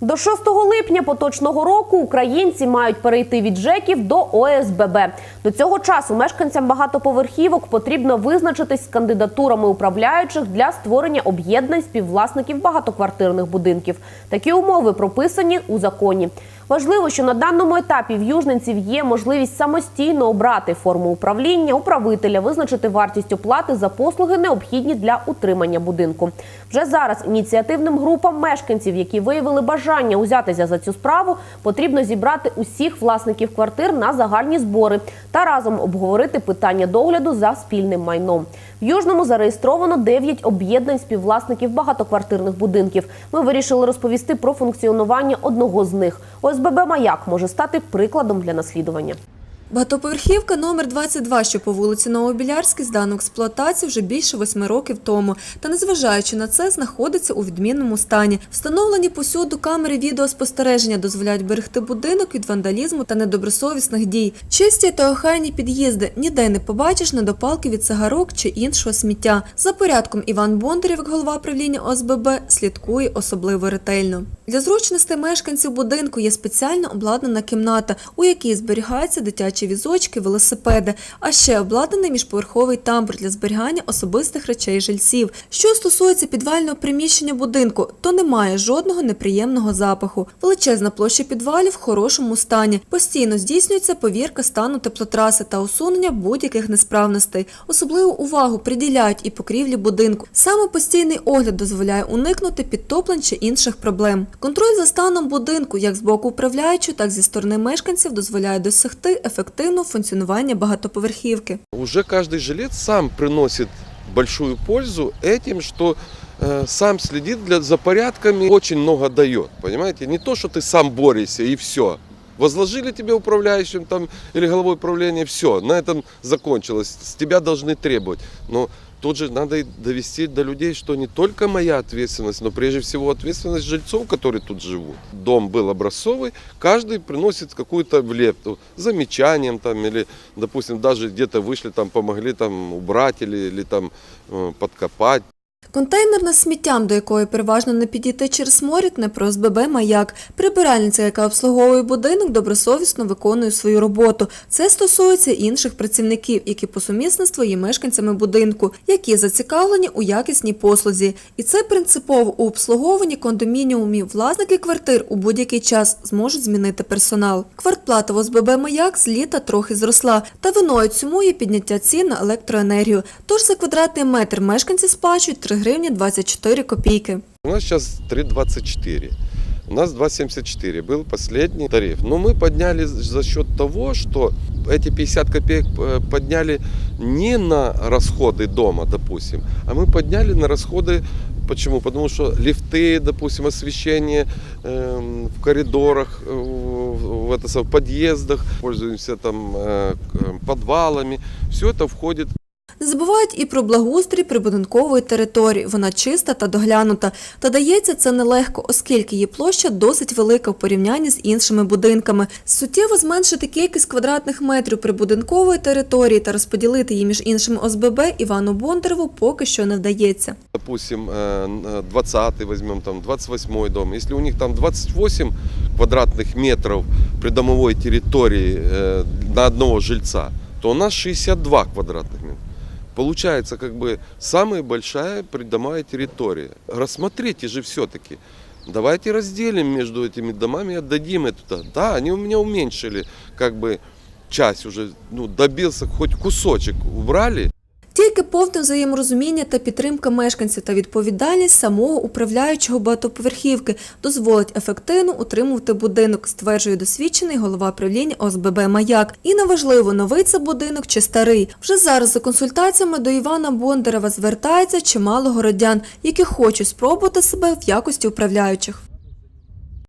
До 6 липня поточного року українці мають перейти від ЖЕКів до ОСББ. До цього часу мешканцям багатоповерхівок потрібно визначитись з кандидатурами управляючих для створення об'єднань співвласників багатоквартирних будинків. Такі умови прописані у законі. Важливо, що на даному етапі в южненців є можливість самостійно обрати форму управління, управителя, визначити вартість оплати за послуги, необхідні для утримання будинку. Вже зараз ініціативним групам мешканців, які виявили бажання узятися за цю справу, потрібно зібрати усіх власників квартир на загальні збори та разом обговорити питання догляду за спільним майном. В Южному зареєстровано 9 об'єднань співвласників багатоквартирних будинків. Ми вирішили розповісти про функціонування одного з них. ОСББ Маяк може стати прикладом для наслідування. Багатоповерхівка номер 22, що по вулиці Новобілярській, здана в експлуатацію вже більше восьми років тому. Та незважаючи на це, знаходиться у відмінному стані. Встановлені посюду камери відеоспостереження дозволяють берегти будинок від вандалізму та недобросовісних дій. Чисті та охайні під'їзди ніде не побачиш недопалки від цигарок чи іншого сміття. За порядком Іван Бондарєв, як голова правління ОСББ, слідкує особливо ретельно. Для зручності мешканців будинку є спеціально обладнана кімната, у якій зберігаються дитячі візочки, велосипеди, а ще обладнаний міжповерховий тамбур для зберігання особистих речей жильців. Що стосується підвального приміщення будинку, то немає жодного неприємного запаху. Величезна площа підвалів в хорошому стані. Постійно здійснюється повірка стану теплотраси та усунення будь-яких несправностей. Особливу увагу приділяють і покрівлі будинку. Саме постійний огляд дозволяє уникнути підтоплень чи інших проблем. Контроль за станом будинку, як з боку управляючого, так і зі сторони мешканців, дозволяє досягти ефективного функціонування багатоповерхівки. Уже каждый жилец сам приносит большую пользу этим, что э, сам следит для, за порядками, очень много дает, понимаете? Не то, что ты сам борешься и все. Возложили тебе управляющим там или головой управления, все, на этом закончилось. С тебя должны требовать. Но тут же надо довести до людей, что не только моя ответственность, но прежде всего ответственность жильцов, которые тут живут. Дом был образцовый, каждый приносит какую-то влепту, замечанием там или, допустим, даже где-то вышли, там помогли там убрать или, или там э, подкопать. Контейнерна з сміттям, до якої переважно не підійти через морік, не про СББ «Маяк». Прибиральниця, яка обслуговує будинок, добросовісно виконує свою роботу. Це стосується інших працівників, які по сумісництву є мешканцями будинку, які зацікавлені у якісній послузі. І це принципово у обслуговуванні кондомініумів. Власники квартир у будь-який час зможуть змінити персонал. Квартплата в ОСББ «Маяк» з літа трохи зросла, та виною цьому є підняття цін на електроенергію. Тож за квадратний метр мешканці сплачують 3 гривні 24 копійки. У нас сейчас 3,24. У нас 2,74 был последний тариф. Но мы подняли за счет того, что эти 50 копеек э, подняли не на расходы дома, допустим, а мы подняли на расходы Почему? Потому что лифты, допустим, освещение эм, в коридорах, э, в, в, это, в подъездах, пользуемся там э, к- подвалами. Все это входит Не забувають і про благоустрій прибудинкової території. Вона чиста та доглянута. Та дається це нелегко, оскільки її площа досить велика в порівнянні з іншими будинками. Суттєво зменшити кількість квадратних метрів прибудинкової території та розподілити її між іншими ОСББ Івану Бондареву поки що не вдається. допустим, э, 20 возьмем, там 28 дом, если у них там 28 квадратных метров придомовой территории э, на одного жильца, то у нас 62 квадратных метра. Получается, как бы, самая большая придомовая территория. Рассмотрите же все-таки. Давайте разделим между этими домами и отдадим это. Да, они у меня уменьшили, как бы, часть уже, ну, добился, хоть кусочек убрали, Тільки повне взаєморозуміння та підтримка мешканців та відповідальність самого управляючого багатоповерхівки дозволить ефективно утримувати будинок, стверджує досвідчений голова правління ОСББ «Маяк». І неважливо, новий це будинок чи старий. Вже зараз за консультаціями до Івана Бондарева звертається чимало городян, які хочуть спробувати себе в якості управляючих.